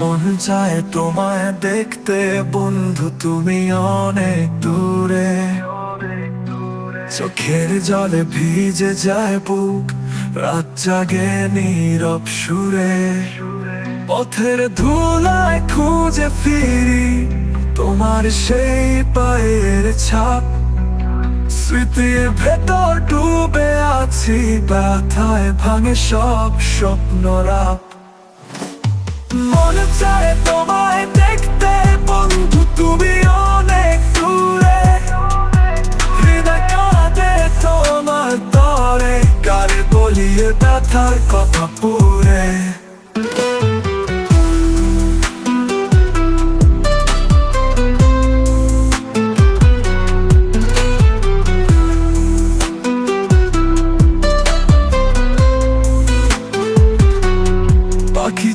মন চায় তোমায় দেখতে। বন্ধু, তুমি অনেক দূরে। চোখের জলে ভিজে যায় বুক। রাত জাগে নীরব সুরে। পথের ধুলায় খুঁজে ফিরি তোমার সেই পায়ের ছাপ। স্মৃতির ভেতর ডুবে আছি, ব্যথায় ভাঙে সব স্বপ্ন রাপ মনে তোমায় দেখতে, বন্ধু, তুমি অনেক দূরে। হৃদয় কাঁদে তোমার তরে গালে বলিয়ে ব্যথার কথা পুরে।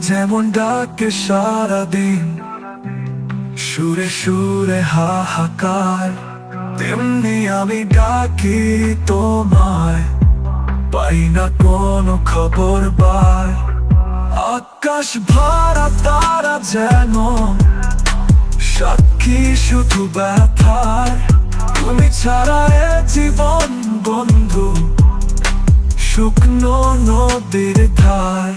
যেমন ডাকে সারাদিন, সুরে সুরে হাহাকার, তেমনি আমি ডাকি তোমায়। পাই না কোনো খবর বার। আকাশ ভরা তারা যেন সাক্ষী শুধু ব্যথার। তুমি ছাড়া এ জীবন বন্ধু, শুকনো নদীর ধার।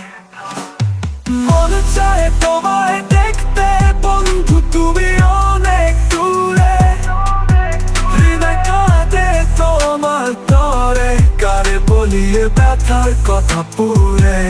বলিয়ে ব্যথার কথা পুরে।